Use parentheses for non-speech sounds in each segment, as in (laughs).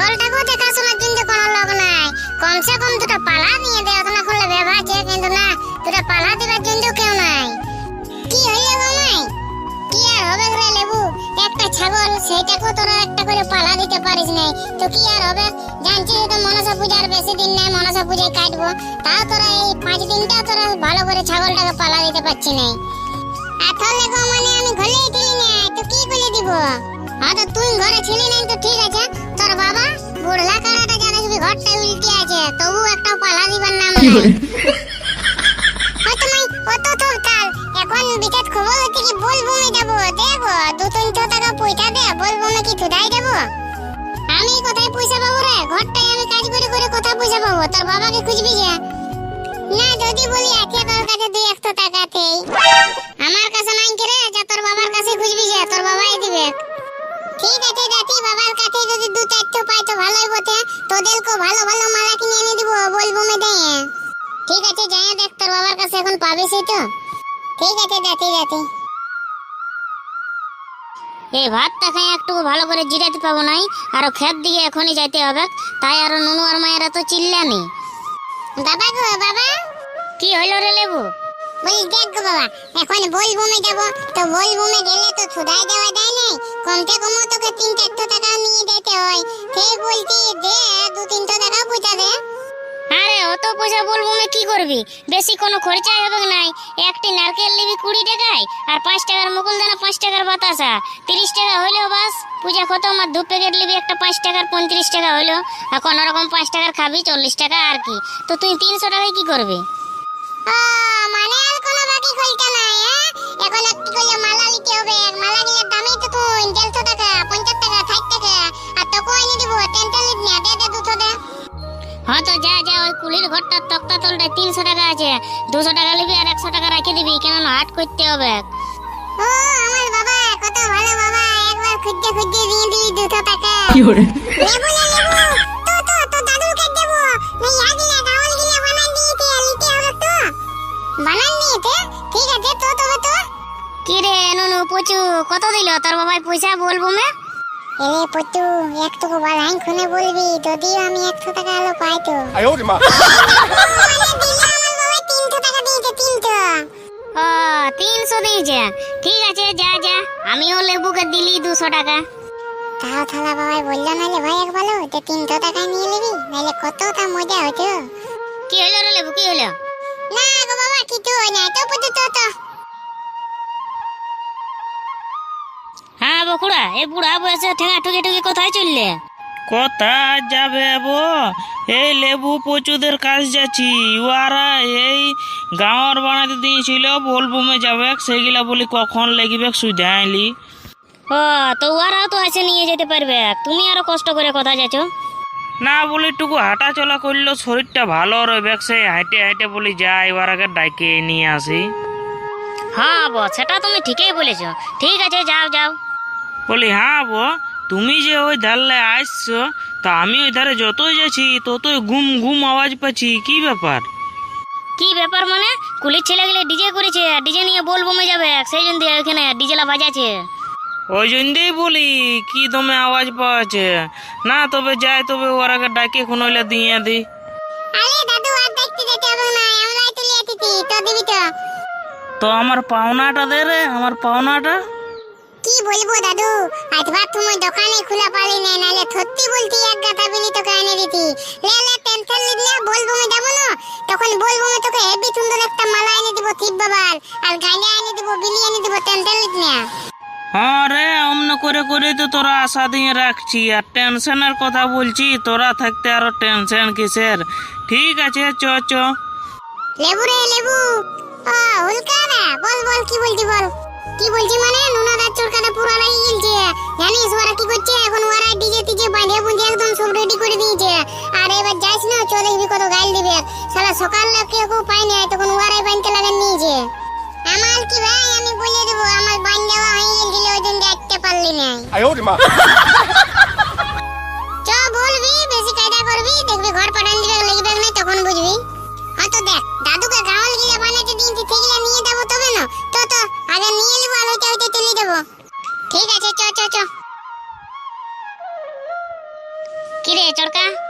ছাগলটাকেও দেখাশোনার জন্য কোনো লোক নাই। কমসে কম দুটো পালা নিয়ে দে অতনা খুললে ভেবাছে কিন্তু না। দুটো পালা দিবার জন্য কেউ নাই। কি হইল মামাই কি আর হবে রে লেবু? একটা ছাগল সেইটাকেও তোরা একটা করে পালা দিতে পারিস নাই তো কি আর হবে? জানছিস তো মনসা পূজার বেশি দিন নাই, মনসা পূজায় কাটবো। তাও তোরা এই পাঁচ দিনটা তোরা ভালো করে ছাগলটাকে পালা দিতে পারছি নাই। আসলে গো মানে আমি ঘরেই ছিলি না, তো কি করে দিব? হ্যাঁ তো তুই ঘরে ছিলি না তো ঠিক আছে। তোর বাবা বুড়লা কাড়াটা জানিস কি ঘরটা উল্টে আছে তবু একটা পালা দিবার নাম নাই। হয়তো নাই অত তো কাল। এখন বিকাশ খবর হচ্ছে কি বলব আমি যাব দেখো দু তিনশো টাকা পয়সা দে বলব আমি কি থুদাই দেবো আমি কোথায় পয়সা পাবো রে? ঘরটাই আমি কাজ করে করে কোথায় পয়সা পাবো? তোর বাবাকে খুঁজবি যে না যদি বলি আছে তোর কাছে দুই একশো টাকাতেই আমার কাছে নাই রে যা তোর বাবার কাছে খুঁজবি যে তোর বাবাই দিবে। ঠিক আছে দাদি বাবার কাছে যদি দু চারশো পাই তো ভালোই বটে। তোদেরকে ভালো ভালো মালা কিনে এনে দিব, বলব মে দেয় ঠিক আছে যাই দেখ, তোর বাবার কাছে এখন পাবিস তো। ঠিক আছে জাতি জাতি এই ভাতটা খাই একটু ভালো করে জিরাতে পাবো নাই। আরও ক্ষেত দিকে এখনই যাইতে হবে। তাই আরও নুনু আর মায়েরা তো চিল্লানি। বাবা গো, বাবা। কি হইল রে লেবু? বলি দেখ গো বাবা এখন বলবুমে যাব। তো বলবুমে গেলে তো ছুদাই দেওয়া যায় নাই। কমতে কম তোকে তিন চারশো টাকা নিয়ে যেতে হয়। সেই বলছি দে দু তিনশো টাকা পয়সা দে। আরে অত পয়সা বলব না কি করবি? বেশি কোনো খরচাই হবে নাই। একটি নারকেল নিবি কুড়ি টাকায় আর পাঁচ টাকার মুকুল দানা পাঁচ টাকার বাতাসা। তিরিশ টাকা হইলেও বাস পূজা খতম আর দু প্যাকেট নিবি একটা পাঁচ টাকার পঁয়ত্রিশ টাকা হইল আর কোনো রকম পাঁচ টাকার খাবি চল্লিশ টাকা আর কি। তো তুই তিনশো টাকায় কি করবি? আছে দুশো টাকা নিবি আর একশো টাকা রেখে দিবি কেন হাট করতে হবে। ও আমার বাবা কত ভালো বাবা একবার খুঁজতে খুঁজতে দিয়ে দিলি দুশো টাকা Fiore, লেবু না লেবু তো তো তো দাদুকে দেবো। নাই আগিলা গাওয়াল গিলা বানান দিয়েছে লিতে হবে তো। বানান দিয়েছে ঠিক আছে তো তবে তো। কি রে নুনু পচু কত দিল? তোর বাবাই পয়সা বলব মে? এরে পচু একটু বাড়াই খুনে বলবি যদিও আমি একশো টাকা আলো পাই তো। (laughs) কিন্তু ও তিনশো দিয়েছে। ঠিক আছে যা যা। আমিও লেবুকে দিলি দুশো টাকা। তাও থালা বাবাই বলল নাহলে ভাই এক বলো যে তিনশো টাকা নিয়ে নিবি নাহলে তা মজা হতো। কি হলো রে লেবু কি হলো? না গো বাবা কিছু হয় না তো পুজো তো তো। হ্যাঁ বকুড়া এ বুড়া বয়সে ঠেঙা ঠুকে ঠুকে কোথায় চললে? কোথায় যাবে বো? এই লেবু পচুদের কাজ যাচ্ছি। ওরা এই গাঁৱৰ বানাতে দিয়েছিল বলবুমে যাবে সেগুলা বলি কখন লেগিবে সুবিধা আইলি ও তো ওরাও তো আছে নিয়ে যেতে পারবে তুমি আরও কষ্ট করে কথা যাচ্ছ। না বলি টুকু হাঁটা চলা করলে শরীরটা ভালো রইবে সেই হাঁটে হাঁটে বলি যাই ওরাকে ডাকে নিয়ে আসি। হ্যাঁ বো সেটা তুমি ঠিকই বলেছ। ঠিক আছে যাও যাও। বলি হ্যাঁ বো। তুমি যে ওই ধারলে আসছো তা আমি ওই ধারে যতই যাচ্ছি ততই ঘুম ঘুম আওয়াজ পাচ্ছি। কি ব্যাপার? কি ব্যাপার মানে? কুলির ছেলেগুলো ডিজে করেছে ডিজে নিয়ে বলব মে যাবে সেই জন্য দিয়ে ওখানে ডিজেলা বাজাচ্ছে। ওই জন্যই বলি কি দমে আওয়াজ পাওয়াছে না তবে যাই তবে ওরাকে ডাকে কোন হইলে দিয়ে দি। আরে দাদু আর দেখতে যেতে হবে না আমরাই তুলে এসেছি তো দিবি তো। তো আমার পাওনাটা দে রে আমার পাওনাটা। কি বলব দাদু আজবার তুমি দোকানে খোলা পালি না নালে সত্যি বলতি এক গাথা বিলি তোকে এনে দিতি। লে লে টেনশন না বলব মে যাব না? তখন বলব মে তোকে হেভি সুন্দর একটা মালা এনে দিব শিব বাবার আর গাইলা এনে দিব বিলি এনে দিব টেনশন নিস না হ্যাঁ রে অমন করে করে তো তোরা আশা দিয়ে রাখছি আর টেনশনের কথা বলছি তোরা থাকতে আরও টেনশন কিসের? ঠিক আছে চ চ। লেবু রে লেবু। ও হুলকা রে বল বল কি বলছি বল? কি বলছি মানে? নুনাদার চুরকাটা পুরো লাগিয়ে গেলছে। জানিস ওরা কি করছে? এখন ওরা ডিজে টিজে বাঁধে বুঁধে একদম সব রেডি করে দিয়েছে। আর এবার যাইস না চলে দেখবি কত গাইল দিবে। সালা সকাল কেউ কেউ পাই নাই তখন ওরাই বাঁধতে লাগান নিয়েছে আমার কি ভাই? আমি বলে দেবো আমার বান দেওয়া হয়ে গেছিল ওই জন্য দেখতে পারলি না (laughs)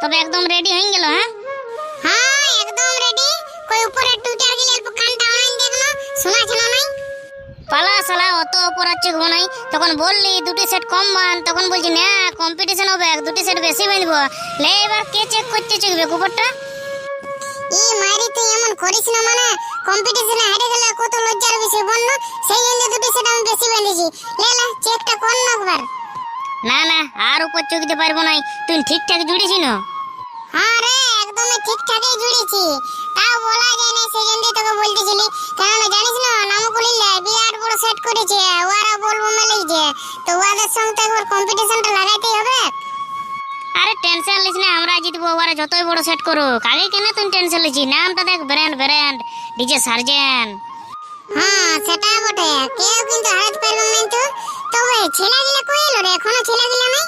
তবে একদম রেডি হয়ে গেল হ্যাঁ? হ্যাঁ একদম রেডি কই উপরে টুইটার গিলে অল্প কানটা অনাইন দেখনো শোনা ছিল নাই? পালা সালা অত অপরাধ চেকবো নাই তখন বললি দুটি সেট কম বান। তখন বলছি না কম্পিটিশন হবে এক দুটি সেট বেশি বাঁধবো লে এবার কে চেক করতে চেকবে কুপরটা ই মারি তুই এমন করিস না মানে? কম্পিটিশনে হেরে গেলে কত লজ্জার বিষয় না? সেই জন্য দুটি সেট আমি বেশি বেঁধেছি লে লে চেকটা কর না একবার। না না আর উপর চোখ দিতে পারব নাই। তুই ঠিকঠাক জুড়েছি না? হ্যাঁ রে একদমই ঠিকঠাকই জুড়েছি। তাও বলা যায় না সেই জন্য তোকে বলতেছিলি। কেননা জানিস না নামকুলিলে বিরাট বড় সেট করেছে ওরা বলব মেলেছে তো ওদের সঙ্গে তো একবার কম্পিটিশনটা লাগাইতেই হবে। আরে টেনশন লিস না আমরা জিতবো ওরা যতই বড় সেট করুক। আগে কেন তুই টেনশন লিছি নামটা দেখ ব্র্যান্ড ব্র্যান্ড ডিজে সার্জেন হ্যাঁ সেটা বটে। কেউ কিন্তু হারাতে পারবে না তো তবে ছেলেগুলো কই এলো রে? এখনও ছেলেগুলো নাই?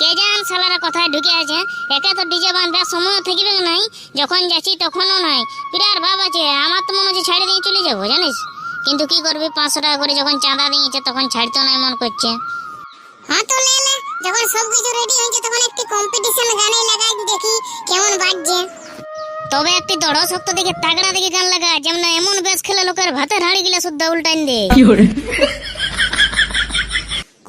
কে জান শালারা কোথায় ঢুকে আছে। একে তো ডিজে বাঁধবার সময় থাকবে নাই। যখন যাচ্ছি তখনও নাই। বিরাট ভাব আছে। আমার তো মনে হচ্ছে ছাড়ে দিয়ে চলে যাব জানিস? কিন্তু কি করবি? পাঁচশো টাকা করে যখন চাঁদা দিয়েছে তখন ছাড়তো না মন করছে। হ্যাঁ তো লে লে যখন সব কিছু রেডি হয়েছে তখন একটি কম্পিটিশন গানে লাগাই দেখি কেমন বাজছে। তবে একটি দড় শক্ত দিকে তাগড়া দিকে গান লাগা যেমন এমন বেশ খেলে লোকের ভাতের হাড়ি গিলা শুদ্ধ উল্টাইন দে।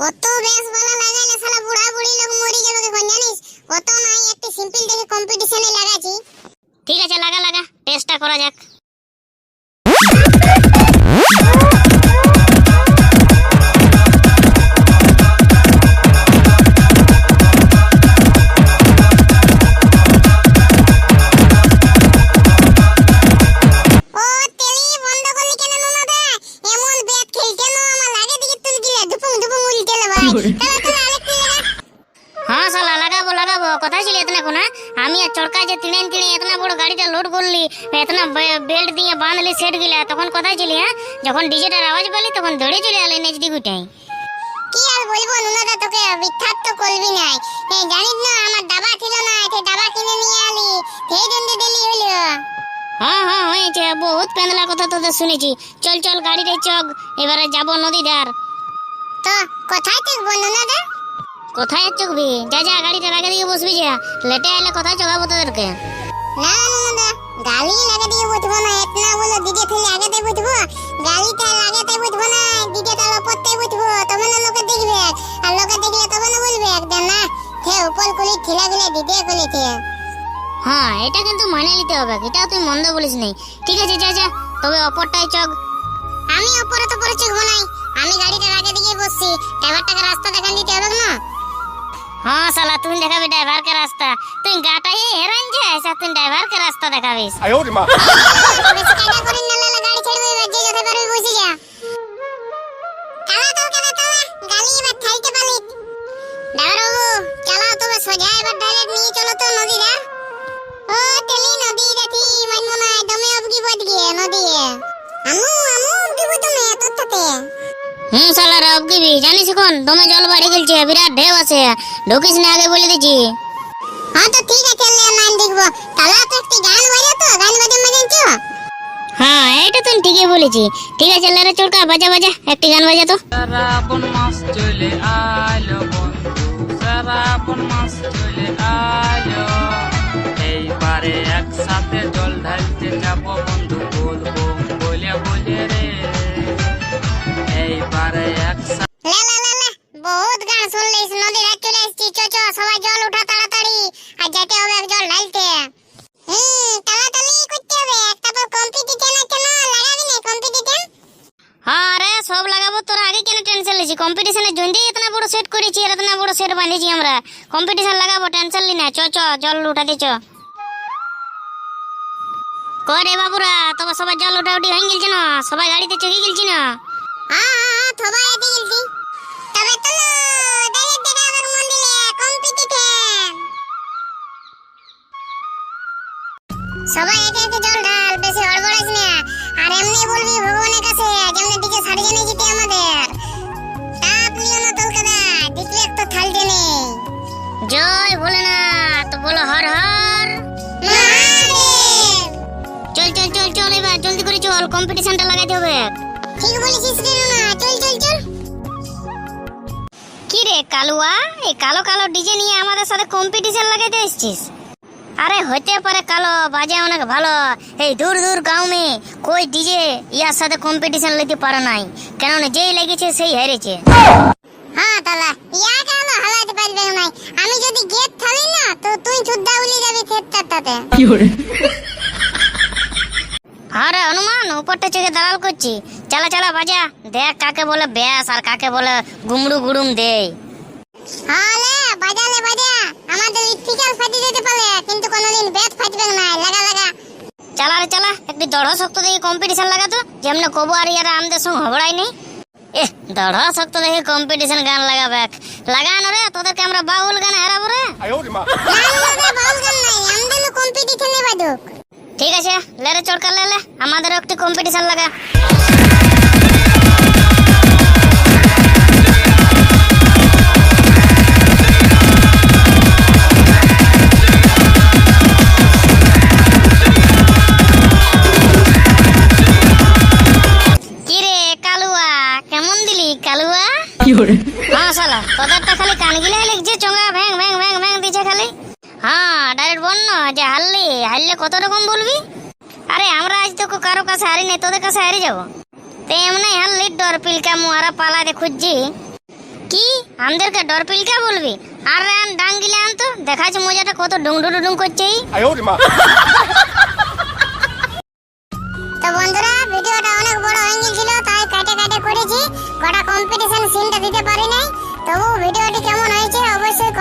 কত বেশ ভালো লাগাইলে শালা বুড়া বুড়ি লোক মরি গেল কে জানিস? কত নাই একটি সিম্পল দেখে কম্পিটিশনে লাগাছি ঠিক আছে লাগা লাগা টেস্টটা করা যাক। বেল্ট দিয়ে বাঁধলি সেট গিলা তখন কোথায় ছিলি হ্যাঁ? যখন ডিজেটার আওয়াজ পেলি তখন দৌড়ে চলে এলি নেজদি গুটাই। কি আর বলব নুনাদা তোকে মিথ্যাত তো করবি নাই এই জানিস না আমার ডাবা ছিল না সেই ডাবা কিনে নিয়ে আলি সেই জন্য ডেলি হইল। হ্যাঁ হ্যাঁ হয়েছে বহুত পেন্দলার কথা তোদের শুনেছি। চল চল গাড়িতে চক এবারে যাব নদী ধার তো কোথায় চকবো নুনাদা? কোথায় চকবি? যা যা গাড়িটা লাগে দিয়ে বসবি যা। লেটে আইলে কোথায় চকাবো তোদেরকে? না নুনাদা গাড়ি লাগে দিয়ে বুঝব না এতনা বলো দিকে ফেলে আগেতে বুঝব? গাড়িটা লাগাতে বুঝব না দিকেটা লপতে বুঝব তবে না লোকে দেখবে আর লোকে দেখলে তবে না বলবে একদম না হে উপর কুলি ঠেলা গেলে দিতে করেছে হ্যাঁ এটা কিন্তু মানে নিতে হবে এটা তুই মন্দ বলিস নাই। ঠিক আছে যা যা তবে অপরটাই চক। আমি অপরে তো পরে চকবো নাই আমি গাড়িটা আগে দিকে বসছি ড্রাইভারটাকে রাস্তা দেখান দিতে হবে না। हाँ साला तू देखा भी ड्राइवर का रास्ता तू गाटा ही हैरान जे ऐसा तू ड्राइवर का रास्ता देखा भी आई और मां पुलिस काटा करिन ना ला गाड़ी छेड़ दे जे जथे पर बसी जा काला तो काला काला गाली मत थाई के बालिक ड्राइवर बाबू चला तो बस हो जाए बट डायरेक्ट नहीं चलो तो नदी रा ओ टेली नदी रथी मन मना दमे अब की बद गए नदी है हमू हमू की बद में तो तते হুম শালা রে অবগিবি জানিস কোন দমে জল বাড়ি গেলছে বিরাট ঢেউ আছে। ঢুকিস না আগে বলে দিছি হ্যাঁ তো ঠিক আছে লে মান দেখব। তালা তো একটি গান বাজা তো গান বাজা বাজাচ্ছো হ্যাঁ এটা তুই ঠিকই বলেছি। ঠিক আছে লেরে চোরকা বাজা বাজা একটি গান বাজা তো। শ্রাবণ মাস চলে আলো বন্ধু শ্রাবণ মাস চলে আলো বহুত গান শুনলিস নদীর হাত চলে এসেছি। চ চ সবাই জল উঠা তাড়াতাড়ি। আর যেতে হবে এক জল ঢালতে হুম তাড়াতাড়ি করতে হবে। তারপর কম্পিটিশন আছে না লাগাবি না কম্পিটিশন হ্যাঁ রে সব লাগাবো তোর। আগে কেন টেনশন লিছি কম্পিটিশনের জন্যই এতনা বড় সেট করেছি এতনা বড় সেট বানিয়েছি আমরা। কম্পিটিশন লাগাবো টেনশন লি না। চ চ জল উঠাতে চ। করে বাবুরা তবে সবাই জল উঠা উঠি হয়ে গেলছে না? সবাই গাড়িতে চড়ে গেলছি না? হ্যাঁ হ্যাঁ সবাই এতে গেলছি। কাছে যেমন দিকে সারি জানে জিতে আমাদের। তাপ লিও না তোর কাদা দেখলে একটা থাল জেনে জয় ভোলেনাথ তো বলো হর হর। চল চল চল চল এবার জলদি করে চল কম্পিটিশনটা লাগাইতে হবে। ঠিক বলেছিস রে না চল চল চল। কি রে কালুয়া এই কালো কালো ডিজে নিয়ে আমাদের সাথে কম্পিটিশন লাগাইতে এসছিস? আরে হতে পারে কালো বাজে অনেক ভালো। এই দূর দূর গাঁও মে কই ডিজে? ইয়ার সাথে কম্পিটিশন লেতে পারে নাই। কেননা যেই লেগেছে সেই হেরেছে। হ্যাঁ তালা। ইয়াকে হলো হালাতে পারবে না? আমি যদি গেট থালি না তো তুই চুদ্দা উলি যাবি ক্ষেতটাতে আরে হনুমান উপরটা চোখে দালাল করছি। চালা চালা বাজা। দেখ কাকে বলে ব্যাস আর কাকে বলে গুমড়ু গুড়ুম দেই হালে বাজালে বাজা আমাদের স্পিকার ফাটি যেতে পারে কিন্তু কোনদিন বেত ফাটবে না লাগা লাগা। চালা রে চালা একটু দড় শক্ত দেখে কম্পিটিশন লাগা তো যেমনে কবু আর ইয়ারা আমাদের সঙ্গে হবড়াই নেই। এ দড় শক্ত দেখে কম্পিটিশন গান লাগাবে লাগানো রে তোদের আমরা বাউল গান হারাবো রে। বাউল গান নাই ঠিক আছে লেরে চড়কা লেলে আমাদের একটু কম্পিটিশন লাগা। হ্যাঁ শালা তোদেরটা খালি কান গিলে লিখছে চঙ্গা ভ্যাং ভ্যাং ভ্যাং ভ্যাং দিছে খালি। হ্যাঁ ডাইরেক্ট বল না যে হারলি হারলে কত রকম বলবি? আরে আমরা আজ তো কারও কাছে হারি নাই তোদের কাছে হারি যাব। তো এমনি হারলি ডর পিলকা মুহারা পালাতে খুঁজছি। কি? আমাদেরকে ডর পিলকা বলবি? আর রে আন ডাং গিলে আন তো দেখাচ্ছে মজাটা কত ডুং ডুং ডুং করছে। (laughs)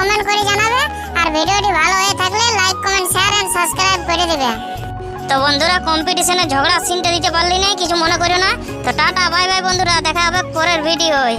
কমেন্ট করে জানাবে আর ভিডিওটি ভালো হয়ে থাকলে like, comment share and subscribe করে দেবে। তো বন্ধুরা কম্পিটিশনে ঝগড়া, সিনটা দিতে পারলি না কিছু মনে করো না। তো টাটা বাই বাই বন্ধুরা, দেখা হবে পরের ভিডিওয়